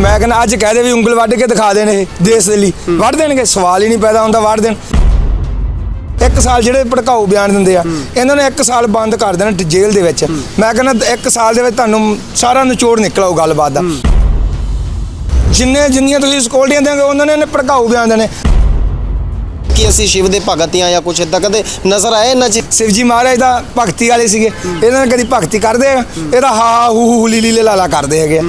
ਮੈਂ ਕਹਿੰਦਾ ਅੱਜ ਕਹਿ ਦੇ ਵੀ ਉਂਗਲ ਵੱਢ ਕੇ ਦਿਖਾ ਦੇਣ ਇਹ ਦੇਸ਼ ਦੇ ਲਈ। ਵੱਢ ਦੇਣਗੇ ਸਵਾਲ ਹੀ ਨਹੀਂ ਪੈਦਾ ਹੁੰਦਾ ਵੱਢ ਦੇਣ। ਇੱਕ ਸਾਲ ਜਿਹੜੇ ਭੜਕਾਊ ਬਿਆਨ ਦਿੰਦੇ ਆ ਇਹਨਾਂ ਨੇ ਇੱਕ ਸਾਲ ਬੰਦ ਕਰ ਦੇਣਾ ਜੇਲ੍ਹ ਦੇ ਵਿੱਚ। ਮੈਂ ਕਹਿੰਦਾ ਇੱਕ ਸਾਲ ਦੇ ਵਿੱਚ ਤੁਹਾਨੂੰ ਸਾਰਾ ਨਿਚੋੜ ਨਿਕਲਾਓ ਗੱਲਬਾਤ ਦਾ। ਜਿੰਨੇ ਜਿੰਨੀਆਂ ਤੁਸੀਂ ਸਕਿਉਰਟੀਆਂ ਦੇਣਗੇ ਉਹਨਾਂ ਨੇ ਇਹਨੇ ਭੜਕਾਊ ਬਿਆਨ ਦੇਣੇ। ਕਿ ਅਸੀਂ ਸ਼ਿਵ ਦੇ ਭਗਤ ਹਾਂ ਜਾਂ ਕੁਛ ਇਦਾਂ ਕਦੇ ਨਜ਼ਰ ਆਏ ਇਹਨਾਂ ਚ? ਸ਼ਿਵਜੀ ਮਹਾਰਾਜ ਦਾ ਭਗਤੀ ਵਾਲੇ ਸੀਗੇ। ਇਹਨਾਂ ਨੇ ਕਦੀ ਭਗਤੀ ਕਰਦੇ ਆ? ਇਹਦਾ ਹਾ ਹੂ ਹੂ ਲੀਲੀ ਲਾਲਾ ਕਰਦੇ ਹੈਗੇ ਆ।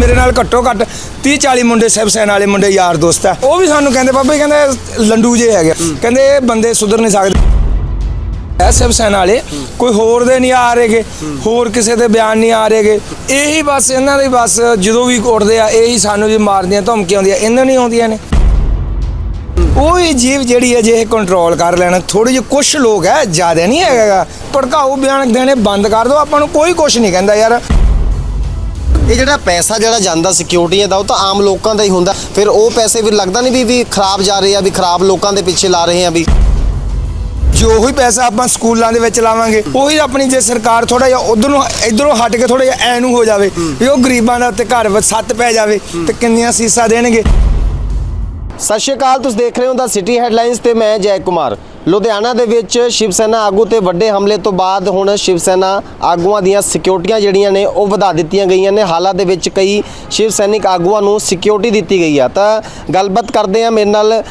ਮੇਰੇ ਨਾਲ ਘੱਟੋ ਘੱਟ 30 40 ਮੁੰਡੇ ਸਹਿਬ ਸੈਨ ਵਾਲੇ ਮੁੰਡੇ ਯਾਰ ਦੋਸਤ ਆ। ਉਹ ਵੀ ਸਾਨੂੰ ਕਹਿੰਦੇ ਬਾਬਾ ਜੀ ਕਹਿੰਦੇ ਲੰਡੂ ਜੇ ਹੈਗੇ ਕਹਿੰਦੇ ਇਹ ਬੰਦੇ ਸੁਧਰ ਨਹੀਂ ਸਕਦੇ। ਇਹ ਸਹਿਬ ਸੈਨ ਵਾਲੇ ਕੋਈ ਹੋਰ ਦੇ ਨਹੀਂ ਆ ਰਹੇਗੇ ਹੋਰ ਕਿਸੇ ਦੇ ਬਿਆਨ ਨਹੀਂ ਆ ਰਹੇਗੇ। ਇਹੀ ਬਸ ਇਹਨਾਂ ਦੇ ਬਸ ਜਦੋਂ ਵੀ ਉੱਠਦੇ ਆ ਇਹੀ ਸਾਨੂੰ ਵੀ ਮਾਰਦੀਆਂ ਧਮਕੀਆਂ ਆਉਂਦੀਆਂ ਇਹਨਾਂ ਨਹੀਂ ਆਉਂਦੀਆਂ ਨੇ। ਉਹ ਹੀ ਜੀਵ ਜਿਹੜੀ ਹੈ ਜੇ ਕੰਟਰੋਲ ਕਰ ਲੈਣ ਥੋੜੇ ਜਿਹੇ ਕੁਝ ਲੋਕ ਹੈ ਜ਼ਿਆਦਾ ਨਹੀਂ ਹੈਗਾ ਭੜਕਾਊ ਬਿਆਨ ਦੇਣੇ ਬੰਦ ਕਰ ਦਿਓ ਆਪਾਂ ਨੂੰ ਕੋਈ ਕੁਝ ਨਹੀਂ ਕਹਿੰਦਾ ਯਾਰ। ਇਹ ਜਿਹੜਾ ਪੈਸਾ ਜਿਹੜਾ ਜਾਂਦਾ ਸਿਕਿਉਰਟੀਆਂ ਦਾ ਉਹ ਤਾਂ ਆਮ ਲੋਕਾਂ ਦਾ ਹੀ ਹੁੰਦਾ। ਫਿਰ ਉਹ ਪੈਸੇ ਵੀ ਲੱਗਦਾ ਨਹੀਂ ਵੀ ਵੀ ਖਰਾਬ ਜਾ ਰਹੇ ਆ ਵੀ ਖਰਾਬ ਲੋਕਾਂ ਦੇ ਪਿੱਛੇ ਲਾ ਰਹੇ ਆ ਵੀ। ਜੋ ਉਹੀ ਪੈਸਾ ਆਪਾਂ ਸਕੂਲਾਂ ਦੇ ਵਿੱਚ ਲਾਵਾਂਗੇ ਉਹੀ ਆਪਣੀ ਜੇ ਸਰਕਾਰ ਥੋੜਾ ਜਿਹਾ ਉਧਰ ਨੂੰ ਇਧਰੋਂ ਹਟ ਕੇ ਥੋੜਾ ਜਿਹਾ ਐ ਨੂੰ ਹੋ ਜਾਵੇ ਵੀ ਉਹ ਗਰੀਬਾਂ ਦਾ ਉੱਤੇ ਘਰ ਵਿੱਚ ਸੱਤ ਪੈ ਜਾਵੇ ਤੇ ਕਿੰਨੀਆਂ ਸੀਸਾਂ ਦੇਣਗੇ। ਸਤਿ ਸ਼੍ਰੀ ਅਕਾਲ ਤੁਸੀਂ ਦੇਖ ਰਹੇ ਹੋ ਦਾ ਸਿਟੀ ਹੈਡਲਾਈਨਸ ਤੇ ਮੈਂ ਜੈ ਕੁਮਾਰ। ਲੁਧਿਆਣਾ ਦੇ ਵਿੱਚ ਸ਼ਿਵ ਸੈਨਾ ਆਗੂ ਤੇ ਵੱਡੇ ਹਮਲੇ ਤੋਂ ਬਾਅਦ ਹੁਣ ਸ਼ਿਵ ਸੈਨਾ ਆਗੂਆਂ ਦੀਆਂ ਸਿਕਿਉਰਟੀਆਂ ਜਿਹੜੀਆਂ ਨੇ ਉਹ ਵਧਾ ਦਿੱਤੀਆਂ ਗਈਆਂ ਨੇ। ਹਾਲਾਂ ਦੇ ਵਿੱਚ ਕਈ ਸ਼ਿਵ ਸੈਨਿਕ ਆਗੂਆਂ ਨੂੰ ਸਿਕਿਉਰਟੀ ਦਿੱਤੀ ਗਈ ਆ। ਤਾਂ ਗੱਲਬਾਤ ਕਰਦੇ ਆ ਮੇਰੇ ਨਾਲ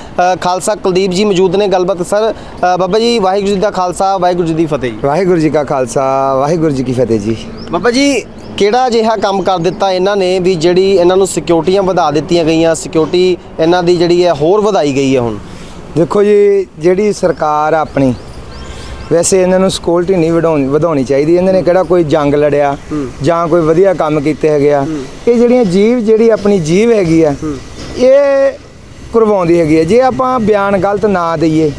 ਖਾਲਸਾ ਕੁਲਦੀਪ ਜੀ ਮੌਜੂਦ ਨੇ ਗੱਲਬਾਤ। ਸਰ ਬਾਬਾ ਜੀ ਵਾਹਿਗੁਰੂ ਜੀ ਦਾ ਖਾਲਸਾ ਵਾਹਿਗੁਰੂ ਜੀ ਦੀ ਫਤਿਹ ਜੀ। ਵਾਹਿਗੁਰੂ ਜੀ ਕਾ ਖਾਲਸਾ ਵਾਹਿਗੁਰੂ ਜੀ ਕੀ ਫਤਿਹ ਜੀ। ਬਾਬਾ ਜੀ ਕਿਹੜਾ ਅਜਿਹਾ ਕੰਮ ਕਰ ਦਿੱਤਾ ਇਹਨਾਂ ਨੇ ਵੀ ਜਿਹੜੀ ਇਹਨਾਂ ਨੂੰ ਸਿਕਿਉਰਟੀਆਂ ਵਧਾ ਦਿੱਤੀਆਂ ਗਈਆਂ? ਸਿਕਿਉਰਟੀ ਇਹਨਾਂ ਦੀ ਜਿਹੜੀ ਹੈ ਹੋਰ ਵਧਾਈ ਗਈ ਹੈ ਹੁਣ। ਦੇਖੋ ਜੀ ਜਿਹੜੀ ਸਰਕਾਰ ਆਪਣੀ ਵੈਸੇ ਇਹਨਾਂ ਨੂੰ ਸਕਿਉਰਟੀ ਨਹੀਂ ਵਧਾਉਣੀ ਵਧਾਉਣੀ ਚਾਹੀਦੀ। ਇਹਨਾਂ ਨੇ ਕਿਹੜਾ ਕੋਈ ਜੰਗ ਲੜਿਆ ਜਾਂ ਕੋਈ ਵਧੀਆ ਕੰਮ ਕੀਤੇ ਹੈਗੇ ਆ। ਇਹ ਜਿਹੜੀਆਂ ਜੀਵ ਜਿਹੜੀ ਆਪਣੀ ਜੀਵ ਹੈਗੀ ਆ ਇਹ ਕਰਵਾਉਂਦੀ ਹੈਗੀ ਜੇ ਆਪਾਂ ਬਿਆਨ ਗਲਤ ਨਾ ਦਈਏ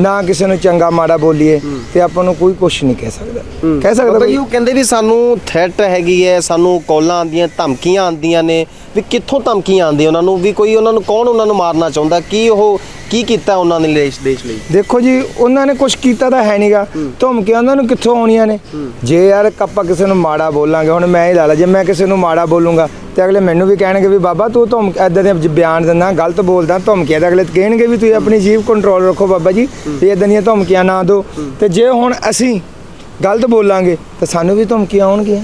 ਨਾ ਕਿਸੇ ਨੂੰ ਚੰਗਾ ਮਾੜਾ ਬੋਲੀਏ ਤੇ ਆਪਾਂ ਨੂੰ ਕੋਈ ਕੁਝ ਨਹੀਂ ਕਹਿ ਸਕਦਾ। ਕਹਿ ਸਕਦਾ ਕੋਈ? ਉਹ ਕਹਿੰਦੇ ਵੀ ਸਾਨੂੰ ਥ੍ਰੈਟ ਹੈਗੀ ਹੈ ਸਾਨੂੰ ਕਾਲਾਂ ਆਉਂਦੀਆਂ ਧਮਕੀਆਂ ਆਉਂਦੀਆਂ ਨੇ ਵੀ ਕਿੱਥੋਂ ਧਮਕੀਆਂ ਆਉਂਦੀਆਂ ਉਹਨਾਂ ਨੂੰ? ਵੀ ਕੋਈ ਉਹਨਾਂ ਨੂੰ ਕੌਣ ਉਹਨਾਂ ਨੂੰ ਮਾਰਨਾ ਚਾਹੁੰਦਾ? ਕੀ ਉਹ ਕੀ ਕੀਤਾ ਉਹਨਾਂ ਨੇ ਦੇਸ਼ ਦੇਸ਼ ਲਈ? ਦੇਖੋ ਜੀ ਉਹਨਾਂ ਨੇ ਕੁਝ ਕੀਤਾ ਤਾਂ ਹੈ ਨਹੀਂਗਾ ਧਮਕੀਆਂ ਉਹਨਾਂ ਨੂੰ ਕਿੱਥੋਂ ਆਉਣੀਆਂ ਨੇ? ਜੇ ਯਾਰ ਆਪਾਂ ਕਿਸੇ ਨੂੰ ਮਾੜਾ ਬੋਲਾਂਗੇ ਹੁਣ ਮੈਂ ਹੀ ਲਾ ਲਾ ਜੇ ਮੈਂ ਕਿਸੇ ਨੂੰ ਮਾੜਾ ਬੋਲੂੰਗਾ ਤੇ ਅਗਲੇ ਮੈਨੂੰ ਵੀ ਕਹਿਣਗੇ ਵੀ ਬਾਬਾ ਤੂੰ ਧਮ ਐਦਾਂ ਦੇ ਬਿਆਨ ਦਿੰਦਾ ਗਲਤ ਬੋਲਦਾ ਧਮਕੀਆਂ ਤੇ ਅਗਲੇ ਕਹਿਣਗੇ ਵੀ ਤੁਸੀਂ ਆਪਣੀ ਜੀਭ ਕੰਟਰੋਲ ਰੱਖੋ ਬਾਬਾ ਜੀ ਵੀ ਇਦਾਂ ਦੀਆਂ ਧਮਕੀਆਂ ਨਾ ਦਿਓ। ਤੇ ਜੇ ਹੁਣ ਅਸੀਂ ਗਲਤ ਬੋਲਾਂਗੇ ਤਾਂ ਸਾਨੂੰ ਵੀ ਧਮਕੀਆਂ ਆਉਣਗੀਆਂ।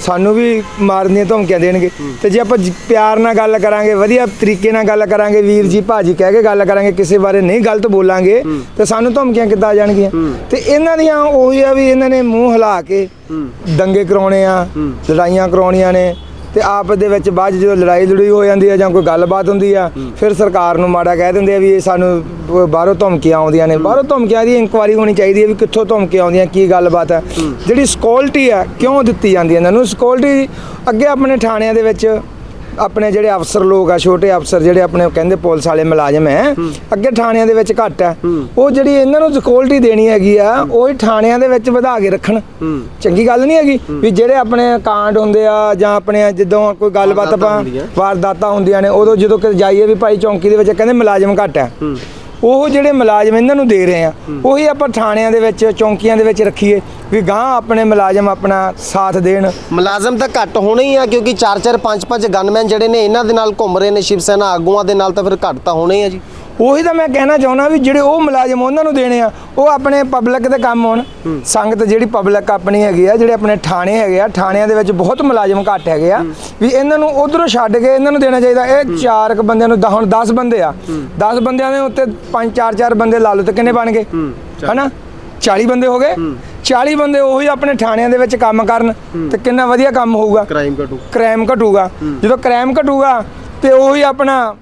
ਸਾਨੂੰ ਵੀ ਮਾਰਨ ਦੀਆਂ ਧਮਕੀਆਂ ਦੇਣਗੇ। ਤੇ ਜੇ ਆਪਾਂ ਜ- ਪਿਆਰ ਨਾਲ ਗੱਲ ਕਰਾਂਗੇ ਵਧੀਆ ਤਰੀਕੇ ਨਾਲ ਗੱਲ ਕਰਾਂਗੇ ਵੀਰ ਜੀ ਭਾਜੀ ਕਹਿ ਕੇ ਗੱਲ ਕਰਾਂਗੇ ਕਿਸੇ ਬਾਰੇ ਨਹੀਂ ਗਲਤ ਬੋਲਾਂਗੇ ਤੇ ਸਾਨੂੰ ਧਮਕੀਆਂ ਕਿੱਦਾਂ ਆ ਜਾਣਗੀਆਂ? ਤੇ ਇਹਨਾਂ ਦੀਆਂ ਉਹੀ ਆ ਵੀ ਇਹਨਾਂ ਨੇ ਮੂੰਹ ਹਿਲਾ ਕੇ ਦੰਗੇ ਕਰਾਉਣੇ ਆ ਲੜਾਈਆਂ ਕਰਾਉਣੀਆਂ ਨੇ। ਤੇ ਆਪ ਦੇ ਵਿੱਚ ਬਾਅਦ 'ਚ ਜਦੋਂ ਲੜਾਈ ਲੜੂਈ ਹੋ ਜਾਂਦੀ ਆ ਜਾਂ ਕੋਈ ਗੱਲਬਾਤ ਹੁੰਦੀ ਆ ਫਿਰ ਸਰਕਾਰ ਨੂੰ ਮਾੜਾ ਕਹਿ ਦਿੰਦੇ ਆ ਵੀ ਇਹ ਸਾਨੂੰ ਬਾਹਰੋਂ ਧਮਕੀਆਂ ਆਉਂਦੀਆਂ ਨੇ। ਬਾਹਰੋਂ ਧਮਕੀਆਂ ਦੀ ਇਨਕੁਆਰੀ ਹੋਣੀ ਚਾਹੀਦੀ ਹੈ ਵੀ ਕਿੱਥੋਂ ਧਮਕੀਆਂ ਆਉਂਦੀਆਂ ਕੀ ਗੱਲਬਾਤ ਹੈ। ਜਿਹੜੀ ਸਕਿਉਰਟੀ ਆ ਕਿਉਂ ਦਿੱਤੀ ਜਾਂਦੀ ਹੈ ਇਹਨਾਂ ਨੂੰ? ਸਕਿਉਰਟੀ ਅੱਗੇ ਆਪਣੇ ਥਾਣਿਆਂ ਦੇ ਵਿੱਚ ਆਪਣੇ ਜਿਹੜੇ ਅਫਸਰ ਲੋਕ ਆ ਛੋਟੇ ਅਫਸਰ ਜਿਹੜੇ ਆਪਣੇ ਕਹਿੰਦੇ ਪੁਲਿਸ ਵਾਲੇ ਮੁਲਾਜ਼ਮ ਹੈ ਅੱਗੇ ਥਾਣਿਆਂ ਦੇ ਵਿੱਚ ਘੱਟ ਆ ਉਹ ਜਿਹੜੀ ਇਹਨਾਂ ਨੂੰ ਸਕਿਉਰਟੀ ਦੇਣੀ ਹੈਗੀ ਆ ਉਹ ਹੀ ਥਾਣਿਆਂ ਦੇ ਵਿੱਚ ਵਧਾ ਕੇ ਰੱਖਣ। ਚੰਗੀ ਗੱਲ ਨਹੀਂ ਹੈਗੀ ਵੀ ਜਿਹੜੇ ਆਪਣੇ ਕਾਂਡ ਹੁੰਦੇ ਆ ਜਾਂ ਆਪਣੇ ਜਦੋਂ ਕੋਈ ਗੱਲਬਾਤ ਆਪਾਂ। ਵਾਰਦਾਤਾਂ ਹੁੰਦੀਆਂ ਨੇ ਉਦੋਂ ਜਦੋਂ ਕਿ ਜਾਈਏ ਵੀ ਭਾਈ ਚੌਂਕੀ ਦੇ ਵਿੱਚ ਕਹਿੰਦੇ ਮੁਲਾਜ਼ਮ ਘੱਟ ਆ ਉਹ ਜਿਹੜੇ ਮੁਲਾਜ਼ਮ ਇਹਨਾਂ ਨੂੰ ਦੇ ਰਹੇ ਆ ਉਹੀ ਆਪਾਂ ਥਾਣਿਆਂ ਦੇ ਵਿੱਚ ਚੌਂਕੀਆਂ ਦੇ ਵਿੱਚ ਰੱਖੀਏ ਵੀ ਗਾਂ ਆਪਣੇ ਮੁਲਾਜ਼ਮ ਆਪਣਾ ਸਾਥ ਦੇਣ। ਮੁਲਾਜ਼ਮ ਤਾਂ ਘੱਟ ਹੋਣੇ ਹੀ ਆ ਕਿਉਂਕਿ 4-4 5-5 ਗਨਮੈਨ ਜਿਹੜੇ ਨੇ ਇਹਨਾਂ ਦੇ ਨਾਲ ਘੁੰਮ ਰਹੇ ਨੇ ਸ਼ਿਵ ਸੈਨਾ ਆਗੂਆਂ ਦੇ ਨਾਲ ਤਾਂ ਫਿਰ ਘੱਟ ਤਾਂ ਹੋਣੇ ਹੀ ਆ ਜੀ। ਉਹੀ ਤਾਂ ਮੈਂ ਕਹਿਣਾ ਚਾਹੁੰਦਾ ਵੀ ਜਿਹੜੇ ਉਹ ਮੁਲਾਜ਼ਮ ਉਹਨਾਂ ਨੂੰ ਦੇਣੇ ਆ ਉਹ ਆਪਣੇ ਪਬਲਿਕ ਦੇ ਕੰਮ ਹੋਣ ਸੰਗਤ ਜਿਹੜੀ ਪਬਲਿਕ ਆਪਣੀ ਹੈਗੀ ਆ ਜਿਹੜੇ ਆਪਣੇ ਥਾਣੇ ਹੈਗੇ ਆ ਥਾਣਿਆਂ ਦੇ ਵਿੱਚ ਬਹੁਤ ਮੁਲਾਜ਼ਮ ਘੱਟ ਹੈਗੇ ਆ ਵੀ ਇਹਨਾਂ ਨੂੰ ਉਧਰੋਂ ਛੱਡ ਕੇ ਇਹਨਾਂ ਨੂੰ ਦੇਣਾ ਚਾਹੀਦਾ। ਇਹ ਚਾਰ ਕੁ ਬੰਦਿਆਂ ਨੂੰ ਹੁਣ 10 ਬੰਦੇ ਆ। 10 ਬੰਦਿਆਂ ਦੇ ਉੱਤੇ 5 4 4 ਬੰਦੇ ਲਾ ਲਓ ਤੇ ਕਿੰਨੇ ਬਣ ਗਏ? ਹਨਾ? 40 ਬੰਦੇ ਹੋ ਗਏ? 40 ਬੰਦੇ ਉਹੀ ਆਪਣੇ ਥਾਣਿਆਂ ਦੇ ਵਿੱਚ ਕੰਮ ਕਰਨ ਤੇ ਕਿੰਨਾ ਵਧੀਆ ਕੰਮ ਹੋਊਗਾ। ਕ੍ਰਾਈਮ ਘਟੂ। ਕ੍ਰਾਈਮ ਘਟੂਗਾ। ਜਦੋਂ ਕ੍ਰਾਈਮ ਘਟੂਗਾ ਤੇ ਉਹੀ ਆਪਣਾ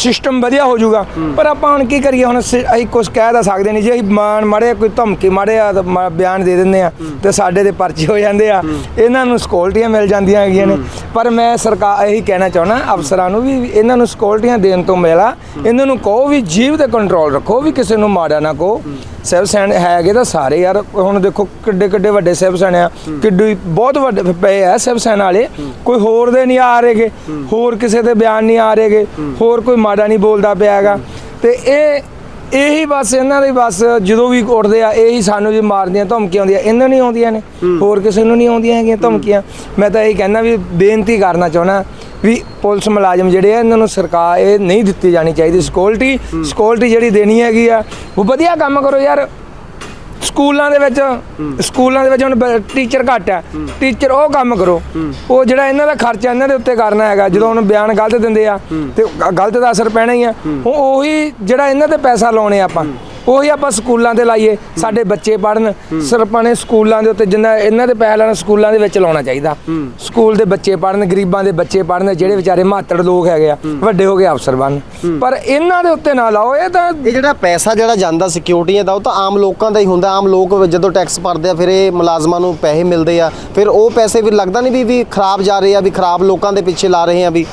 ਸਿਸਟਮ ਵਧੀਆ ਹੋ। ਜਾਊਗਾ ਪਰ ਆਪਾਂ ਹੁਣ ਕੀ ਕਰੀਏ ਹੁਣ ਅਸੀਂ ਅਸੀਂ ਕੁਝ ਕਹਿ ਤਾਂ ਸਕਦੇ ਨਹੀਂ ਜੇ ਅਸੀਂ ਮਾਨ ਮੜੇ ਕੋਈ ਧਮਕੀ ਮੜੇ ਆ ਤਾਂ ਮ- ਬਿਆਨ ਦੇ ਦਿੰਦੇ ਆ ਤੇ ਸਾਡੇ ਦੇ ਪਰਚੇ ਹੋ ਜਾਂਦੇ ਆ। ਇਹਨਾਂ ਨੂੰ ਸਕਿਉਰਟੀਆਂ ਮਿਲ ਜਾਂਦੀਆਂ ਹੈਗੀਆਂ ਨੇ। ਪਰ ਮੈਂ ਸਰਕਾਰ ਇਹੀ ਕਹਿਣਾ ਚਾਹੁੰਦਾ ਅਫਸਰਾਂ ਨੂੰ ਵੀ ਇਹਨਾਂ ਨੂੰ ਸਕਿਉਰਟੀਆਂ ਦੇਣ ਤੋਂ ਮੇਲਾ ਇਹਨਾਂ ਨੂੰ ਕਹੋ ਵੀ ਜੀਵ ਤੇ ਕੰਟਰੋਲ ਰੱਖੋ ਵੀ ਕਿਸੇ ਨੂੰ ਮਾੜਾ ਨਾ ਕਹੋ। ਸਿਵ ਸੈਨ ਹੈਗੇ ਤਾਂ ਸਾਰੇ ਯਾਰ ਹੁਣ ਦੇਖੋ ਕਿੱਡੇ ਕਿੱਡੇ ਵੱਡੇ ਸਿਵ ਸੈਨ ਆ। ਕਿੱਡੀ ਬਹੁਤ ਵੱਡੇ ਪਏ ਆ ਸਿਵ ਸੈਨ ਵਾਲੇ। ਕੋਈ ਹੋਰ ਦੇ ਨਹੀਂ ਆ ਰਹੇਗੇ। ਹੋਰ ਕਿਸੇ ਦੇ ਬਿਆਨ ਨਹੀਂ ਆ ਰਹੇਗੇ। ਹੋਰ ਕੋਈ ਮਾੜਾ ਨਹੀਂ ਬੋਲਦਾ ਪਿਆ ਹੈਗਾ। ਤੇ ਇਹ ਇਹੀ ਬਸ ਇਹਨਾਂ ਦੇ ਬਸ ਜਦੋਂ ਵੀ ਉੱਠਦੇ ਆ ਇਹੀ ਸਾਨੂੰ ਜੀ ਮਾਰਦੀਆਂ ਧਮਕੀਆਂ ਆਉਂਦੀਆਂ ਇਹਨਾਂ ਨੂੰ ਹੀ ਆਉਂਦੀਆਂ ਨੇ। ਹੋਰ ਕਿਸੇ ਨੂੰ ਨਹੀਂ ਆਉਂਦੀਆਂ ਹੈਗੀਆਂ ਧਮਕੀਆਂ। ਮੈਂ ਤਾਂ ਇਹੀ ਕਹਿੰਦਾ ਵੀ ਬੇਨਤੀ ਕਰਨਾ ਚਾਹੁੰਦਾ। ਵੀ ਪੁਲਿਸ ਮੁਲਾਜ਼ਮ ਜਿਹੜੇ ਆ ਇਹਨਾਂ ਨੂੰ ਸਰਕਾਰ ਇਹ ਨਹੀਂ ਦਿੱਤੀ ਜਾਣੀ ਚਾਹੀਦੀ ਸਿਕਿਉਰਿਟੀ ਸਿਕਿਉਰਿਟੀ ਜਿਹੜੀ ਦੇਣੀ ਹੈਗੀ ਆ ਉਹ ਵਧੀਆ ਕੰਮ ਕਰੋ ਯਾਰ। ਸਕੂਲਾਂ ਦੇ ਵਿੱਚ ਸਕੂਲਾਂ ਦੇ ਵਿੱਚ ਹੁਣ ਟੀਚਰ ਘੱਟ ਆ। ਟੀਚਰ ਉਹ ਕੰਮ ਕਰੋ। ਉਹ ਜਿਹੜਾ ਇਹਨਾਂ ਦਾ ਖਰਚਾ ਇਹਨਾਂ ਦੇ ਉੱਤੇ ਕਰਨਾ ਹੈਗਾ ਜਦੋਂ ਹੁਣ ਬਿਆਨ ਗਲਤ ਦਿੰਦੇ ਆ ਤੇ ਗ- ਗਲਤ ਦਾ ਅਸਰ ਪੈਣਾ ਹੀ ਆ। ਹੁਣ ਉਹੀ ਜਿਹੜਾ ਇਹਨਾਂ ਤੇ ਪੈਸਾ ਲਾਉਣੇ ਆਪਾਂ। ਉਹੀ ਆਪਾਂ ਸਕੂਲਾਂ ਤੇ ਲਾਈਏ, ਸਾਡੇ ਬੱਚੇ ਪੜਨ ਸਰਪਾਂ ਨੇ ਸਕੂਲਾਂ ਦੇ ਉੱਤੇ ਜਿੰਨਾ ਇਹਨਾਂ ਦੇ ਪੈਸਾ ਲਾਣਾ ਸਕੂਲਾਂ ਦੇ ਵਿੱਚ ਲਾਉਣਾ ਚਾਹੀਦਾ। ਸਕੂਲ ਦੇ ਬੱਚੇ ਪੜਨ ਗਰੀਬਾਂ ਦੇ ਬੱਚੇ ਪੜਨ ਜਿਹੜੇ ਵਿਚਾਰੇ ਮਾਤੜ ਲੋਕ ਹੈਗੇ ਆ, ਵੱਡੇ ਹੋ ਗਏ ਅਫਸਰ ਬਣ। ਪਰ ਇਹਨਾਂ ਦੇ ਉੱਤੇ ਨਾ ਲਾਓ, ਇਹ ਤਾਂ ਇਹ ਜਿਹੜਾ ਪੈਸਾ ਜਿਹੜਾ ਜਾਂਦਾ ਸਿਕਿਉਰਟੀਆਂ ਦਾ, ਉਹ ਤਾਂ ਆਮ ਲੋਕਾਂ ਦਾ ਹੀ ਹੁੰਦਾ, ਆਮ ਲੋਕ ਜਦੋਂ ਟੈਕਸ ਭਰਦੇ ਆ, ਫਿਰ ਇਹ ਮੁਲਾਜ਼ਮਾਂ ਨੂੰ ਪੈਸੇ ਮਿਲਦੇ ਆ, ਫਿਰ ਉਹ ਪੈਸੇ ਵੀ ਲੱਗਦਾ ਨਹੀਂ ਵੀ ਵੀ ਖਰਾਬ ਜਾ ਰਹੇ ਆ, ਵੀ ਖਰਾਬ ਲੋਕਾਂ ਦੇ ਪਿੱਛੇ ਲਾ ਰਹੇ ਆ ਵੀ।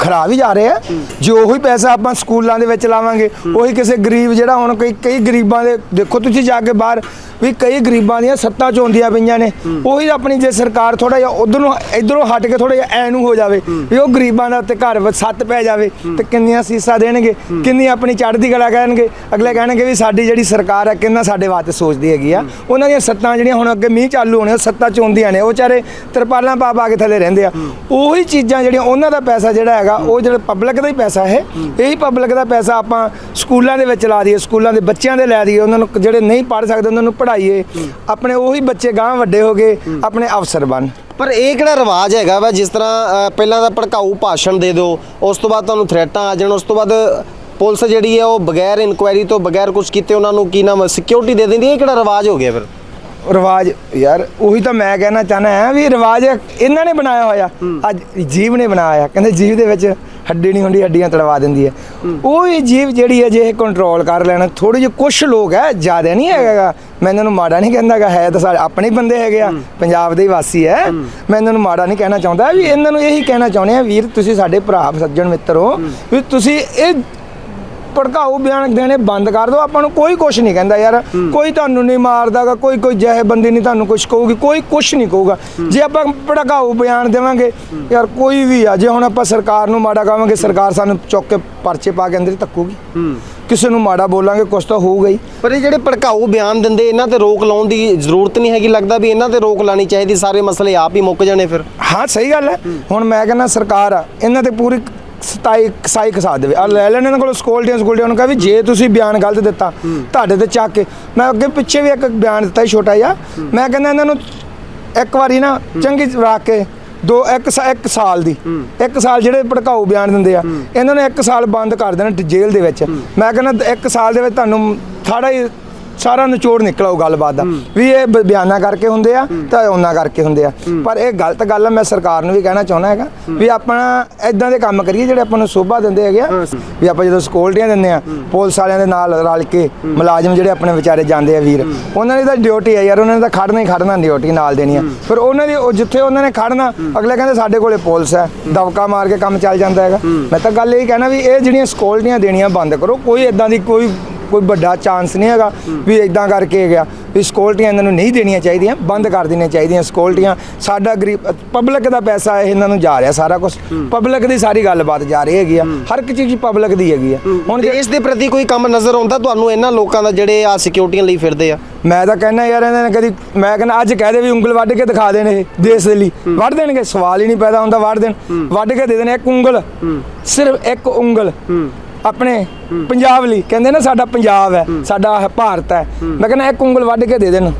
ਖਰਾਬ ਹੀ ਜਾ ਰਹੇ ਆ। ਜੇ ਉਹੀ ਪੈਸਾ ਆਪਾਂ ਸਕੂਲਾਂ ਦੇ ਵਿੱਚ ਲਾਵਾਂਗੇ, ਉਹੀ ਕਿਸੇ ਗਰੀਬ ਜਿਹੜਾ ਹੁਣ ਕਈ ਕਈ ਗਰੀਬਾਂ ਦੇ, ਦੇਖੋ ਤੁਸੀਂ ਜਾ ਕੇ ਬਾਹਰ ਵੀ ਕਈ ਗਰੀਬਾਂ ਦੀਆਂ ਸੱਤਾਂ ਚੋਂਦੀਆਂ ਪਈਆਂ ਨੇ। ਉਹੀ ਆਪਣੀ ਜੇ ਸਰਕਾਰ ਥੋੜਾ ਜਿਹਾ ਉਧਰ ਨੂੰ ਇਧਰੋਂ ਹਟ ਕੇ ਥੋੜਾ ਜਿਹਾ ਐ ਨੂੰ ਹੋ ਜਾਵੇ ਵੀ ਉਹ ਗਰੀਬਾਂ ਦਾ ਉੱਤੇ ਘਰ ਵਿੱਚ ਸੱਤ ਪੈ ਜਾਵੇ ਤੇ ਕਿੰਨੀਆਂ ਸੀਸਾਂ ਦੇਣਗੇ, ਕਿੰਨੀ ਆਪਣੀ ਚੜ੍ਹਦੀ ਕਲਾ ਕਹਿਣਗੇ, ਅਗਲੇ ਕਹਿਣਗੇ ਵੀ ਸਾਡੀ ਜਿਹੜੀ ਸਰਕਾਰ ਹੈ ਕਿੰਨਾ ਸਾਡੇ ਵਾਸਤੇ ਸੋਚਦੀ ਹੈਗੀ ਆ। ਉਹਨਾਂ ਦੀਆਂ ਸੱਤਾਂ ਜਿਹੜੀਆਂ ਹੁਣ ਅੱਗੇ ਮੀਂਹ ਚਾਲੂ ਹੋਣੇ, ਉਹ ਸੱਤਾਂ ਚੋਂਦੀਆਂ ਨੇ, ਉਹ ਵਿਚਾਰੇ ਤਰਪਾਲਾਂ ਪਾ ਪਾ ਕੇ ਥੱਲੇ ਰਹਿੰਦੇ ਆ। ਉਹੀ ਚੀਜ਼ਾਂ ਜਿਹੜੀਆਂ, ਉਹਨਾਂ ਦਾ ਪੈਸਾ ਜਿਹੜਾ ਹੈਗਾ ਉਹ ਜਿਹੜਾ ਪਬਲਿਕ ਦਾ ਹੀ ਪੈਸਾ ਹੈ। ਇਹੀ ਪਬਲਿਕ ਦਾ ਪੈਸਾ ਆਪਾਂ ਸਕੂਲਾਂ ਦੇ ਵਿੱਚ ਲਾ ਦਈਏ ਸਕੂਲਾਂ ਦੇ ਬੱਚਿਆਂ ਦੇ ਲੈ ਦਈਏ ਉਹਨਾਂ ਨੂੰ ਜਿਹੜੇ ਨਹੀਂ ਪੜ੍ਹ ਸਕਦੇ ਉਹਨਾਂ ਨੂੰ ਪੜ੍ਹਾਈਏ। ਆਪਣੇ ਉਹੀ ਬੱਚੇ ਗਾਂ ਵੱਡੇ ਹੋ ਗਏ ਆਪਣੇ ਅਫਸਰ ਬਣ। ਪਰ ਇਹ ਕਿਹੜਾ ਰਿਵਾਜ ਹੈਗਾ ਵਾ ਜਿਸ ਤਰ੍ਹਾਂ ਪਹਿਲਾਂ ਤਾਂ ਭੜਕਾਊ ਭਾਸ਼ਣ ਦੇ ਦਿਓ ਉਸ ਤੋਂ ਬਾਅਦ ਤੁਹਾਨੂੰ ਥ੍ਰੈਟਾਂ ਆ ਜਾਣ ਉਸ ਤੋਂ ਬਾਅਦ ਪੁਲਿਸ ਜਿਹੜੀ ਹੈ ਉਹ ਬਗੈਰ ਇਨਕੁਆਇਰੀ ਤੋਂ ਬਗੈਰ ਕੁਝ ਕੀਤੇ ਉਹਨਾਂ ਨੂੰ ਕੀ ਨਾਮ ਸਿਕਿਉਰਿਟੀ ਦੇ ਦਿੰਦੀ ਹੈ ਇਹ ਕਿਹੜਾ ਰਿਵਾਜ ਹੋ ਗਿਆ ਫਿਰ? ਰਿਵਾਜ ਯਾਰ ਉਹੀ ਤਾਂ ਮੈਂ ਕਹਿਣਾ ਚਾਹਨਾ ਹੈ ਵੀ ਰਿਵਾਜ ਇਹਨਾਂ ਨੇ ਬਣਾਇਆ ਹੋਇਆ। ਅੱਜ ਜੀਵ ਨੇ ਬਣਾਇਆ। ਕਹਿੰਦੇ ਜੀਵ ਦੇ ਵਿੱਚ ਹੱਡੀ ਨਹੀਂ ਹੁੰਦੀ ਹੱਡੀਆਂ ਤੜਵਾ ਦਿੰਦੀ ਹੈ। ਉਹ ਹੀ ਜੀਵ ਜਿਹੜੀ ਹੈ ਜੇ ਕੰਟਰੋਲ ਕਰ ਲੈਣ ਥੋੜੇ ਜਿਹੇ ਕੁਝ ਲੋਕ ਹੈ ਜ਼ਿਆਦਾ ਨਹੀਂ ਹੈਗਾ। ਮੈਂ ਇਹਨਾਂ ਨੂੰ ਮਾੜਾ ਨਹੀਂ ਕਹਿੰਦਾਗਾ ਹੈ ਤਾਂ ਸਾਡੇ ਆਪਣੇ ਬੰਦੇ ਹੈਗੇ ਆ। ਪੰਜਾਬ ਦੇ ਵਾਸੀ ਹੈ। ਮੈਂ ਇਹਨਾਂ ਨੂੰ ਮਾੜਾ ਨਹੀਂ ਕਹਿਣਾ ਚਾਹੁੰਦਾ ਵੀ ਇਹਨਾਂ ਨੂੰ ਇਹੀ ਕਹਿਣਾ ਚਾਹੁੰਦੇ ਆ ਵੀਰ ਤੁਸੀਂ ਸਾਡੇ ਭਰਾ ਸੱਜਣ ਮਿੱਤਰ ਹੋ। ਵੀ ਤੁਸੀਂ ਇਹ ਭੜਕਾਊ ਬਿਆਨ ਦੇਣੇ ਬੰਦ ਕਰ ਦਿਓ। ਆਪਾਂ ਨੂੰ ਕੋਈ ਕੁਝ ਨਹੀਂ ਕਹਿੰਦਾ ਯਾਰ। ਕੋਈ ਤੁਹਾਨੂੰ ਨਹੀਂ ਮਾਰਦਾਗਾ ਕੋਈ ਕੋਈ ਜਹੇ ਬੰਦੀ ਨਹੀਂ ਤੁਹਾਨੂੰ ਕੁਝ ਕਹੂਗੀ ਕੋਈ ਕੁਝ ਨਹੀਂ ਕਹੂਗਾ। ਜੇ ਆਪਾਂ ਭੜਕਾਊ ਬਿਆਨ ਦੇਵਾਂਗੇ ਯਾਰ ਕੋਈ ਵੀ ਆ ਜੇ ਹੁਣ ਆਪਾਂ ਸਰਕਾਰ ਨੂੰ ਮਾੜਾ ਕਹਾਂਗੇ ਸਰਕਾਰ ਸਾਨੂੰ ਚੁੱਕ ਕੇ ਪਰਚੇ ਪਾ ਕੇ ਅੰਦਰ ਹੀ ਧੱਕੂਗੀ ਕਿਸੇ ਨੂੰ ਮਾੜਾ ਬੋਲਾਂਗੇ ਕੁਝ ਤਾਂ ਹੋਊਗਾ ਹੀ। ਪਰ ਇਹ ਜਿਹੜੇ ਭੜਕਾਊ ਬਿਆਨ ਦਿੰਦੇ ਇਹਨਾਂ ਤੇ ਰੋਕ ਲਾਉਣ ਦੀ ਜ਼ਰੂਰਤ ਨਹੀਂ ਹੈਗੀ ਲੱਗਦਾ ਵੀ ਇਹਨਾਂ ਤੇ ਰੋਕ ਲਾਣੀ ਚਾਹੀਦੀ ਸਾਰੇ ਮਸਲੇ ਆਪ ਹੀ ਮੁੱਕ ਜਾਣੇ ਫਿਰ। ਹਾਂ ਸਹੀ ਗੱਲ ਹੈ। ਹੁਣ ਮੈਂ ਕਹਿੰਦਾ ਸਰਕਾਰ ਆ ਇਹਨਾਂ ਤੇ ਪੂਰੀ ਸਤਾਈ ਕਸਾਈ ਖਸਾ ਦੇਵੇ ਆ ਲੈ ਲੈਣ ਇਹਨਾਂ ਕੋਲ ਸਕੋਲਟੀਆਂ ਸਕੋਲਟੀਆਂ ਨੂੰ ਕਹਾਂ ਵੀ ਜੇ ਤੁਸੀਂ ਬਿਆਨ ਗਲਤ ਦਿੱਤਾ ਤੁਹਾਡੇ ਤੇ ਚੱਕ ਕੇ। ਮੈਂ ਅੱਗੇ ਪਿੱਛੇ ਵੀ ਇੱਕ ਬਿਆਨ ਦਿੱਤਾ ਸੀ ਛੋਟਾ ਜਿਹਾ। ਮੈਂ ਕਹਿੰਦਾ ਇਹਨਾਂ ਨੂੰ ਇੱਕ ਵਾਰੀ ਨਾ ਚੰਗੀ ਰੱਖ ਕੇ ਦੋ ਇੱਕ ਇੱਕ ਸਾਲ ਦੀ। ਇੱਕ ਸਾਲ ਜਿਹੜੇ ਭੜਕਾਊ ਬਿਆਨ ਦਿੰਦੇ ਆ ਇਹਨਾਂ ਨੇ ਇੱਕ ਸਾਲ ਬੰਦ ਕਰ ਦੇਣਾ ਜੇਲ੍ਹ ਦੇ ਵਿੱਚ। ਮੈਂ ਕਹਿੰਦਾ ਇੱਕ ਸਾਲ ਦੇ ਵਿੱਚ ਤੁਹਾਨੂੰ ਥਾੜਾ ਹੀ ਸਾਰਾ ਨਿਚੋੜ ਨਿਕਲਾਉ ਗੱਲਬਾਤ ਦਾ। ਵੀ ਇਹ ਬਿਆਨਾਂ ਕਰਕੇ ਹੁੰਦੇ ਆ ਤਾਂ ਉਹਨਾਂ ਕਰਕੇ ਹੁੰਦੇ ਆ। ਪਰ ਇਹ ਗਲਤ ਗੱਲ ਆ ਮੈਂ ਸਰਕਾਰ ਨੂੰ ਵੀ ਕਹਿਣਾ ਚਾਹੁੰਦਾ ਹੈਗਾ ਵੀ ਆਪਣਾ ਇਦਾਂ ਦੇ ਕੰਮ ਕਰੀਏ ਜਿਹੜੇ ਆਪਾਂ ਨੂੰ ਸੋਭਾ ਦਿੰਦੇ ਹੈਗੇ ਆ। ਵੀ ਆਪਾਂ ਜਦੋਂ ਸਕਿਉਰਟੀਆਂ ਦਿੰਦੇ ਆ ਪੁਲਿਸ ਵਾਲਿਆਂ ਦੇ ਨਾਲ ਰਲ ਕੇ ਮੁਲਾਜ਼ਮ ਜਿਹੜੇ ਆਪਣੇ ਵਿਚਾਰੇ ਜਾਂਦੇ ਆ ਵੀਰ ਉਹਨਾਂ ਦੀ ਤਾਂ ਡਿਊਟੀ ਆ ਯਾਰ ਉਹਨਾਂ ਨੇ ਤਾਂ ਖੜਨਾ ਹੀ ਖੜਨਾ ਡਿਊਟੀ ਨਾਲ ਦੇਣੀ ਆ। ਫਿਰ ਉਹਨਾਂ ਦੀ ਉਹ ਜਿੱਥੇ ਉਹਨਾਂ ਨੇ ਖੜਨਾ ਅਗਲੇ ਕਹਿੰਦੇ ਸਾਡੇ ਕੋਲੇ ਪੁਲਿਸ ਹੈ। ਦਬਕਾ ਮਾਰ ਕੇ ਕੰਮ ਚੱਲ ਜਾਂਦਾ ਹੈਗਾ। ਮੈਂ ਤਾਂ ਗੱਲ ਇਹ ਕਹਿਣਾ ਵੀ ਇਹ ਜਿਹੜੀਆਂ ਸਕਿਉਰਟੀਆਂ ਦੇਣੀਆਂ ਬੰਦ ਕਰੋ ਕੋਈ ਇਦਾਂ ਦੀ ਕੋਈ ਕੋਈ ਵੱਡਾ ਚਾਂਸ ਨਹੀਂ ਹੈਗਾ ਵੀ ਇਦਾਂ ਕਰਕੇ ਗਿਆ। ਵੀ ਸਕਿਉਰਟੀਆਂ ਇਹਨਾਂ ਨੂੰ ਨਹੀਂ ਦੇਣੀਆਂ ਚਾਹੀਦੀਆਂ ਬੰਦ ਕਰ ਦੇਣੀਆਂ ਚਾਹੀਦੀਆਂ ਸਕਿਉਰਟੀਆਂ ਸਾਡਾ ਗਰੀਬ ਪਬਲਿਕ ਦਾ ਪੈਸਾ ਹੈ ਇਹਨਾਂ ਨੂੰ ਜਾ ਰਿਹਾ ਸਾਰਾ ਕੁਝ ਪਬਲਿਕ ਦੀ ਸਾਰੀ ਗੱਲਬਾਤ ਜਾ ਰਹੀ ਹੈਗੀ ਆ। ਹਰ ਇੱਕ ਚੀਜ਼ ਪਬਲਿਕ ਦੀ ਹੈਗੀ ਆ। ਹੁਣ ਇਸ ਦੇ ਪ੍ਰਤੀ ਕੋਈ ਕੰਮ ਨਜ਼ਰ ਆਉਂਦਾ ਤੁਹਾਨੂੰ ਇਹਨਾਂ ਲੋਕਾਂ ਦਾ ਜਿਹੜੇ ਆ ਸਿਕਿਉਰਟੀਆਂ ਲਈ ਫਿਰਦੇ ਆ? ਮੈਂ ਤਾਂ ਕਹਿੰਦਾ ਯਾਰ ਇਹਨਾਂ ਨੇ ਕਦੀ ਮੈਂ ਕਹਿੰਦਾ ਅੱਜ ਕਹਿ ਦੇ ਵੀ ਉਂਗਲ ਵੱਢ ਕੇ ਦਿਖਾ ਦੇਣ ਇਹ ਦੇਸ਼ ਦੇ ਲਈ। ਵੱਢ ਦੇਣਗੇ ਸਵਾਲ ਹੀ ਨਹੀਂ ਪੈਦਾ ਹੁੰਦਾ ਵੱਢ ਦੇਣ। ਵੱਢ ਕੇ ਦੇ ਦੇਣ ਇੱਕ ਉਂਗਲ। ਸਿਰਫ ਇੱਕ ਉਂਗਲ। ਆਪਣੇ ਪੰਜਾਬ ਲਈ। ਕਹਿੰਦੇ ਨਾ ਸਾਡਾ ਪੰਜਾਬ ਹੈ ਸਾਡਾ ਇਹ ਭਾਰਤ ਹੈ। ਮੈਂ ਕਹਿੰਦਾ ਇੱਕ ਉਂਗਲ ਵੱਢ ਕੇ ਦੇ ਦੇਣ।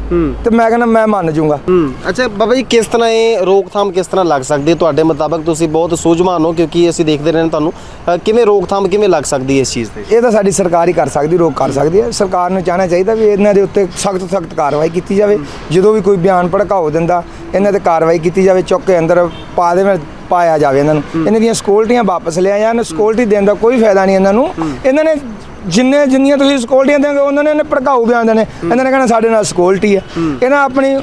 ਤੇ ਮੈਂ ਕਹਿੰਦਾ ਮੈਂ ਮੰਨ ਜਾਊਂਗਾ। ਹੂੰ। ਅੱਛਾ ਬਾਬਾ ਜੀ ਕਿਸ ਤਰ੍ਹਾਂ ਇਹ ਰੋਕਥਾਮ ਕਿਸ ਤਰ੍ਹਾਂ ਲੱਗ ਸਕਦੀ ਹੈ? ਤੁਹਾਡੇ ਮੁਤਾਬਕ ਤੁਸੀਂ ਬਹੁਤ ਸੂਝਵਾਨ ਹੋ ਕਿਉਂਕਿ ਅਸੀਂ ਦੇਖਦੇ ਰਹੇ ਤੁਹਾਨੂੰ। ਅ, ਕਿਵੇਂ ਰੋਕਥਾਮ ਕਿਵੇਂ ਲੱਗ ਸਕਦੀ ਹੈ ਇਸ ਚੀਜ਼ ਤੇ? ਇਹ ਤਾਂ ਸਾਡੀ ਸਰਕਾਰ ਹੀ ਕਰ ਸਕਦੀ ਰੋਕ ਕਰ ਸਕਦੀ ਹੈ। ਸਰਕਾਰ ਨੂੰ ਚਾਹਣਾ ਚਾਹੀਦਾ ਵੀ ਇਹਨਾਂ ਦੇ ਉੱਤੇ ਸਖਤ ਸਖਤ ਕਾਰਵਾਈ ਕੀਤੀ ਜਾਵੇ। ਜਦੋਂ ਵੀ ਕੋਈ ਬਿਆਨ ਭੜਕਾਓ ਦਿੰਦਾ ਇਹਨਾਂ ਤੇ ਕਾਰਵਾਈ ਕੀਤੀ ਜਾਵੇ ਚੁੱਕ ਕੇ ਅੰਦਰ ਪਾ ਦੇਵੇ ਪਾਇਆ ਜਾਵੇ ਇਹਨਾਂ ਨੂੰ। ਇਹਨਾਂ ਦੀਆਂ ਸਕਿਉਰਟੀਆਂ ਵਾਪਸ ਲਿਆ ਜਾਣ ਸਕਿਉਰਟੀ ਦੇਣ ਦਾ ਕੋਈ ਫਾਇਦਾ ਨਹੀਂ ਇਹਨਾਂ ਨੂੰ। ਇਹਨਾਂ ਨੇ ਜਿੰਨੇ ਜਿੰਨੀਆਂ ਤੁਸੀਂ ਸਕਿਉਰਟੀਆਂ ਦੇਣਗੇ ਉਹਨਾਂ ਨੇ ਇਹਨੇ ਭੜਕਾਊ ਬਿਆਨ ਦੇਣੇ ਇਹਨਾਂ ਨੇ ਕਹਿਣਾ ਸਾਡੇ ਨਾਲ ਸਕਿਉਰਟੀ ਹੈ। ਇਹਨਾਂ ਆਪਣੀ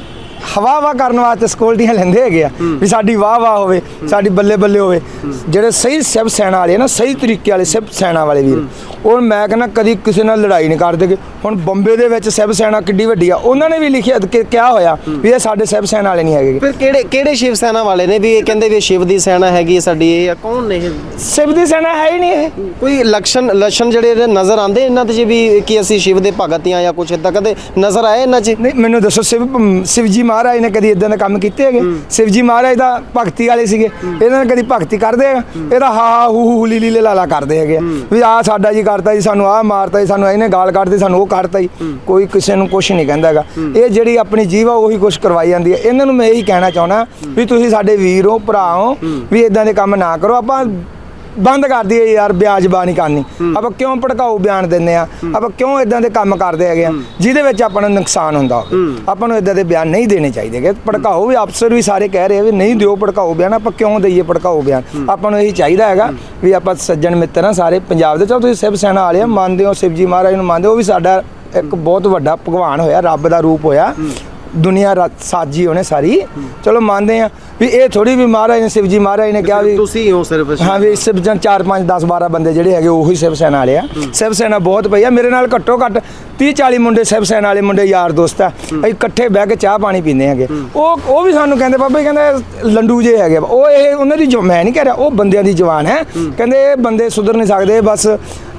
ਹਵਾ ਹਵਾ ਕਰਨ ਵਾਸਤੇ ਸਕਿਉਰਟੀਆਂ ਲੈਂਦੇ ਹੈਗੇ ਆ। ਵੀ ਸਾਡੀ ਵਾਹ ਵਾਹ ਹੋਵੇ ਸਾਡੀ ਬੱਲੇ ਬੱਲੇ ਹੋਵੇ। ਜਿਹੜੇ ਸਹੀ ਸਿਵ ਸੈਨਾ ਵਾਲੇ ਆ ਨਾ ਸਹੀ ਤਰੀਕੇ ਵਾਲੇ ਸਿਵ ਸੈਨਾ ਵਾਲੇ ਵੀਰ ਉਹ ਮੈਂ ਕਹਿੰਦਾ ਕਦੀ ਕਿਸੇ ਨਾਲ ਲੜਾਈ ਨਹੀਂ ਕਰਦੇਗੇ ਹੁਣ ਬੰਬੇ ਦੇ ਵਿੱਚ ਸਿਵ ਸੈਨਾ ਕਿੱਡੀ ਵੱਡੀ ਆ ਉਹਨਾਂ ਨੇ ਵੀ ਲਿਖਿਆ ਕਿ ਕਿਹਾ ਹੋਇਆ ਵੀ ਇਹ ਸਾਡੇ ਸਿਵ ਸੈਨਾ ਵਾਲੇ ਨਹੀਂ ਹੈਗੇ। ਫਿਰ ਕਿਹੜੇ ਕਿਹੜੇ ਸ਼ਿਵ ਸੈਨਾ ਵਾਲੇ ਨੇ ਵੀ ਇਹ ਕਹਿੰਦੇ ਵੀ ਸ਼ਿਵ ਦੀ ਸੈਨਾ ਹੈਗੀ ਹੈ ਸਾਡੀ ਇਹ ਜਾਂ ਕੌਣ ਨੇ ਇਹ? ਸਿਵ ਦੀ ਸੈਨਾ ਹੈ ਹੀ ਨਹੀਂ ਇਹ। ਕੋਈ ਲਕਸ਼ਣ ਲੱਛਣ ਜਿਹੜੇ ਇਹਦੇ ਨਜ਼ਰ ਆਉਂਦੇ ਇਹਨਾਂ ਤੇ ਜੀ ਵੀ ਕਿ ਅਸੀਂ ਸ਼ਿਵ ਦੇ ਭਗਤ ਹਾਂ ਜਾਂ ਕੁਝ ਇਦਾਂ ਕਦੇ ਨਜ਼ਰ ਆਏ ਇਹਨਾਂ 'ਚ? ਨਹੀਂ ਮੈਨੂੰ ਦੱਸੋ ਸਿਵ ਸਿਵਜੀ ਮਹਾਰਾਜ ਨੇ ਕਦੀ ਇਦਾਂ ਦੇ ਕੰਮ ਕੀਤੇ ਹੈਗੇ? ਸ਼ਿਵ ਜੀ ਮਹਾਰਾਜ ਦਾ ਭਗਤੀ ਵਾਲੇ ਸੀਗੇ। ਇਹਨਾਂ ਨੇ ਕਦੀ ਭਗਤੀ ਕਰਦੇ ਆ? ਇਹਦਾ ਹਾ ਹਾ ਹੂ ਹੂ ਲੀ ਲੀ ਲੇ ਲਾਲਾ ਕਰਦੇ ਹੈਗੇ ਆ। ਵੀ ਆ ਸਾਡਾ ਜੀ ਕਰਤਾ ਜੀ ਸਾਨੂੰ ਆ ਮਾਰਤਾ ਜੀ ਸਾਨੂੰ ਇਹਨੇ ਗਾਲ ਕੱਢਦੀ ਸਾਨੂੰ ਉਹ ਕੱਢਤਾ ਜੀ। ਕੋਈ ਕਿਸੇ ਨੂੰ ਕੁਝ ਨਹੀਂ ਕਹਿੰਦਾ ਹੈਗਾ। ਇਹ ਜਿਹੜੀ ਆਪਣੀ ਜੀਵ ਆ ਉਹੀ ਕੁਝ ਕਰਵਾਈ ਜਾਂਦੀ ਹੈ। ਇਹਨਾਂ ਨੂੰ ਮੈਂ ਇਹੀ ਕਹਿਣਾ ਚਾਹੁੰਦਾ ਵੀ ਤੁਸੀਂ ਸਾਡੇ ਵੀਰ ਹੋ ਭਰਾ ਹੋ ਵੀ ਇਦਾਂ ਦੇ ਕੰਮ ਨਾ ਕਰੋ। ਆਪਾਂ ਬੰਦ ਕਰ ਦਈਏ ਯਾਰ ਬਿਆਜਬਾਨੀ ਕਰਨੀ। ਆਪਾਂ ਕਿਉਂ ਭੜਕਾਊ ਬਿਆਨ ਦਿੰਦੇ ਆ? ਆਪਾਂ ਕਿਉਂ ਇਦਾਂ ਦੇ ਕੰਮ ਕਰਦੇ ਹੈਗੇ ਆ? ਜਿਹਦੇ ਵਿੱਚ ਆਪਾਂ ਨੂੰ ਨੁਕਸਾਨ ਹੁੰਦਾ ਆਪਾਂ ਨੂੰ ਇਦਾਂ ਦੇ ਬਿਆਨ ਨਹੀਂ ਦੇਣੇ ਚਾਹੀਦੇ ਕਿ ਭੜਕਾਊ ਵੀ ਅਫਸਰ ਵੀ ਸਾਰੇ ਕਹਿ ਰਹੇ ਵੀ ਨਹੀਂ ਦਿਓ ਭੜਕਾਊ ਬਿਆਨ ਆਪਾਂ ਕਿਉਂ ਦਈਏ ਭੜਕਾਊ ਬਿਆਨ? ਆਪਾਂ ਨੂੰ ਇਹੀ ਚਾਹੀਦਾ ਹੈਗਾ ਵੀ ਆਪਾਂ ਸੱਜਣ ਮਿੱਤਰ ਆ ਸਾਰੇ ਪੰਜਾਬ ਦੇ। ਚਲੋ ਤੁਸੀਂ ਸਿਵ ਸੈਨਾ ਵਾਲੇ ਮੰਨਦੇ ਹੋ ਸ਼ਿਵਜੀ ਮਹਾਰਾਜ ਨੂੰ ਮੰਨਦੇ ਹੋ ਉਹ ਵੀ ਸਾਡਾ ਇੱਕ ਬਹੁਤ ਵੱਡਾ ਭਗਵਾਨ ਹੋਇਆ ਰੱਬ ਦਾ ਰੂਪ ਹੋਇਆ। ਦੁਨੀਆ ਸਾਜੀ ਉਹਨੇ ਸਾਰੀ। ਚਲੋ ਮੰਨਦੇ ਆ ਵੀ ਇਹ ਥੋੜੀ ਵੀ ਮਹਾਰਾਜ ਨੇ ਸ਼ਿਵਜੀ ਮਹਾਰਾਜ ਨੇ ਕਿਹਾ ਵੀ ਤੁਸੀਂ ਹੋ ਸਿਰਫ ਹਾਂ ਵੀ ਸਿਰਫ ਜਨ 4 5 10 12 ਬੰਦੇ ਜਿਹੜੇ ਹੈਗੇ ਉਹੀ ਸਿਵ ਸੈਨਾ ਵਾਲੇ ਆ। ਸਿਵ ਸੈਨਾ ਬਹੁਤ ਪਈ ਆ। ਮੇਰੇ ਨਾਲ ਘੱਟੋ ਘੱਟ 30 40 ਮੁੰਡੇ ਸਿਵ ਸੈਨਾ ਵਾਲੇ ਮੁੰਡੇ ਯਾਰ ਦੋਸਤ ਆ। ਅਸੀਂ ਇਕੱਠੇ ਬਹਿ ਕੇ ਚਾਹ ਪਾਣੀ ਪੀਂਦੇ ਹੈਗੇ। ਉਹ ਉਹ ਵੀ ਸਾਨੂੰ ਕਹਿੰਦੇ ਬਾਬਾ ਜੀ ਕਹਿੰਦੇ ਲੰਡੂ ਜੇ ਹੈਗੇ ਉਹ ਇਹ ਉਹਨਾਂ ਦੀ ਜੋ ਮੈਂ ਨਹੀਂ ਕਹਿ ਰਿਹਾ ਉਹ ਬੰਦਿਆਂ ਦੀ ਜਵਾਨ ਹੈ। ਕਹਿੰਦੇ ਇਹ ਬੰਦੇ ਸੁਧਰ ਨਹੀਂ ਸਕਦੇ ਬਸ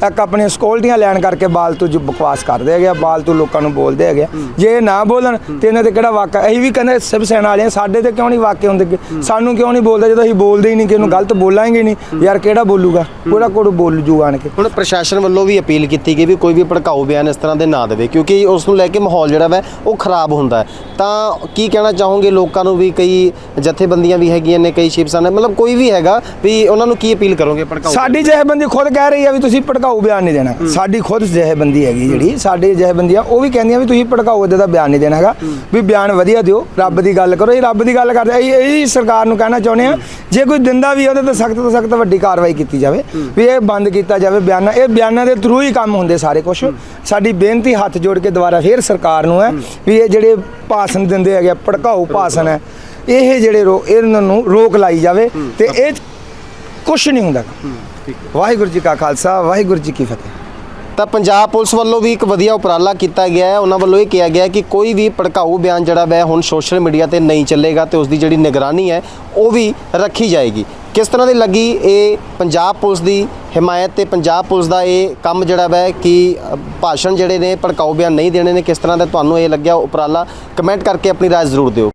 ਇੱਕ ਆਪਣੀਆਂ ਸਕਿਉਰਟੀਆਂ ਲੈਣ ਕਰਕੇ ਬਾਲਤੂ ਜੋ ਬਕਵਾਸ ਕਰਦੇ ਹੈਗੇ ਆ, ਬਾਲਤੂ ਲੋਕਾਂ ਨੂੰ ਬੋਲਦੇ ਹੈਗੇ ਆ। ਜੇ ਇਹ ਨਾ ਬੋਲਣ ਤੇ ਇਹਨਾਂ ਤੇ ਕਿਹੜਾ ਵਾਕਾ ਅਸੀਂ ਵੀ ਕਹਿੰਦੇ ਸਿਵ ਸੈਨਾ ਵਾਲੇ ਆ, ਸਾਡੇ ਤੇ ਕਿਉਂ ਨਹੀਂ ਵਾਕੇ ਹੁੰਦੇ? ਗੇ? ਸਾਨੂੰ ਕਿਉਂ ਨਹੀਂ ਬੋਲਦੇ? ਜਦੋਂ ਅਸੀਂ ਬੋਲਦੇ ਹੀ ਨਹੀਂ ਕਿ ਇਹਨੂੰ ਗਲਤ ਬੋਲਾਂਗੇ ਨਹੀਂ ਯਾਰ ਕਿਹੜਾ ਬੋਲੂਗਾ? ਕੋੜਾ ਕੋੜ ਬੋਲ ਜੂ ਆਣ ਕੇ। ਹੁਣ ਪ੍ਰਸ਼ਾਸਨ ਵੱਲੋਂ ਵੀ ਅਪੀਲ ਕੀਤੀ ਗਈ ਵੀ ਕੋਈ ਵੀ ਭੜਕਾਊ ਬਿਆਨ ਇਸ ਤਰ੍ਹਾਂ ਦੇ ਨਾ ਦੇਵੇ ਕਿਉਂਕਿ ਉਸ ਨੂੰ ਲੈ ਕੇ ਮਾਹੌਲ ਜਿਹੜਾ ਵੈ ਉਹ ਖਰਾਬ ਹੁੰਦਾ ਹੈ। ਤਾਂ ਕੀ ਕਹਿਣਾ ਚਾਹੋਗੇ ਲੋਕਾਂ ਨੂੰ ਵੀ ਕਈ ਜਥੇਬੰਦੀਆਂ ਵੀ ਹੈਗੀਆਂ ਨੇ ਕਈ ਸ਼ਿਵਸੈਨਾ ਮਤਲਬ ਕੋਈ ਵੀ ਹੈਗਾ ਵੀ ਉਹਨਾਂ ਨੂੰ ਕੀ ਅਪੀਲ ਕਰੋਗੇ ਭੜਕਾਊ ਸਾਡੀ ਜਥੇਬੰਦੀ ਖੁਦ ਕਹਿ ਰਹੀ ਆ ਵੀ ਤੁਸੀਂ ਭੜਕਾਊ ਬਿਆਨ ਨਹੀਂ ਦੇਣਾ। ਸਾਡੀ ਖੁਦ ਜਥੇਬੰਦੀ ਹੈਗੀ ਜਿਹੜੀ ਸਾਡੀ ਜਥੇਬੰਦੀ ਆ ਉਹ ਵੀ ਕਹਿੰਦੀਆਂ ਵੀ ਤੁਸੀਂ ਭੜਕਾਊ ਇਦਾਂ ਦਾ ਬਿਆਨ ਨਹੀਂ ਦੇਣਾ ਹੈਗਾ। ਵੀ ਬਿਆਨ ਵਧੀਆ ਦਿਓ ਰੱਬ ਦੀ ਗੱਲ ਕਰੋ ਇਹ ਰੱਬ ਦੀ ਗੱਲ ਕਰਦੇ ਅਸੀਂ ਇਹੀ ਸਰਕਾਰ ਨੂੰ ਕਹਿਣਾ ਚਾਹੁੰਦੇ ਆ ਜੇ ਕੋਈ ਦਿੰਦਾ ਵੀ ਉਹਦੇ ਤੇ ਸਖਤ ਤੋਂ ਸਖਤ ਵੱਡੀ ਕਾਰਵਾਈ ਕੀਤੀ ਜਾਵੇ ਵੀ ਇਹ ਬੰਦ ਕੀਤਾ ਜਾਵੇ ਬਿਆਨਾਂ ਇਹ ਬਿਆਨਾਂ ਦੇ ਥਰੂ ਹੀ ਕੰਮ ਹੁੰਦੇ ਸਾਰੇ ਕੁਝ ਸਾਡੀ ਬੇਨਤੀ ਹੱਥ ਜੋੜ ਕੇ ਦੁਬਾਰਾ ਫੇਰ ਸਰਕਾਰ ਨੂੰ ਹੈ ਵੀ ਇਹ ਜਿਹੜੇ ਭਾਸ਼ਣ ਦਿੰਦੇ ਹੈਗੇ ਭੜਕਾਊ ਭਾਸ਼ਣ ਹੈ ਇਹ ਜਿਹੜੇ ਰੋ- ਇਹਨਾਂ ਨੂੰ ਰੋਕ ਲਾਈ ਜਾਵੇ ਤੇ ਇਹ ਕੁਝ ਨਹੀਂ ਹੁੰਦਾ। ਵਾਹਿਗੁਰੂ ਜੀ ਕਾ ਖਾਲਸਾ, ਵਾਹਿਗੁਰੂ ਜੀ ਕੀ ਫਤਿਹ। ਤਾਂ ਪੰਜਾਬ ਪੁਲਿਸ ਵੱਲੋਂ ਵੀ ਇੱਕ ਵਧੀਆ ਉਪਰਾਲਾ ਕੀਤਾ ਗਿਆ ਹੈ। ਉਹਨਾਂ ਵੱਲੋਂ ਇਹ ਕਿਹਾ ਗਿਆ ਕਿ ਕੋਈ ਵੀ ਭੜਕਾਊ ਬਿਆਨ ਜਿਹੜਾ ਵੈ, ਹੁਣ ਸੋਸ਼ਲ ਮੀਡੀਆ ਤੇ ਨਹੀਂ ਚੱਲੇਗਾ ਤੇ ਉਸ ਦੀ ਜਿਹੜੀ ਨਿਗਰਾਨੀ ਹੈ, ਉਹ ਵੀ ਰੱਖੀ ਜਾਏਗੀ। ਕਿਸ ਤਰ੍ਹਾਂ ਦੀ ਲੱਗੀ ਇਹ ਪੰਜਾਬ ਪੁਲਿਸ ਦੀ ਹਮਾਇਤ ਤੇ ਪੰਜਾਬ ਪੁਲਿਸ ਦਾ ਇਹ ਕੰਮ ਜਿਹੜਾ ਵੈ ਕਿ ਭਾਸ਼ਣ ਜਿਹੜੇ ਨੇ, ਭੜਕਾਊ ਬਿਆਨ ਨਹੀਂ ਦੇਣੇ ਨੇ? ਕਿਸ ਤਰ੍ਹਾਂ ਦਾ ਤੁਹਾਨੂੰ ਇਹ ਲੱਗਿਆ ਉਪਰਾਲਾ? ਕਮੈਂਟ ਕਰਕੇ ਆਪਣੀ ਰਾਏ ਜ਼ਰੂਰ ਦਿਓ।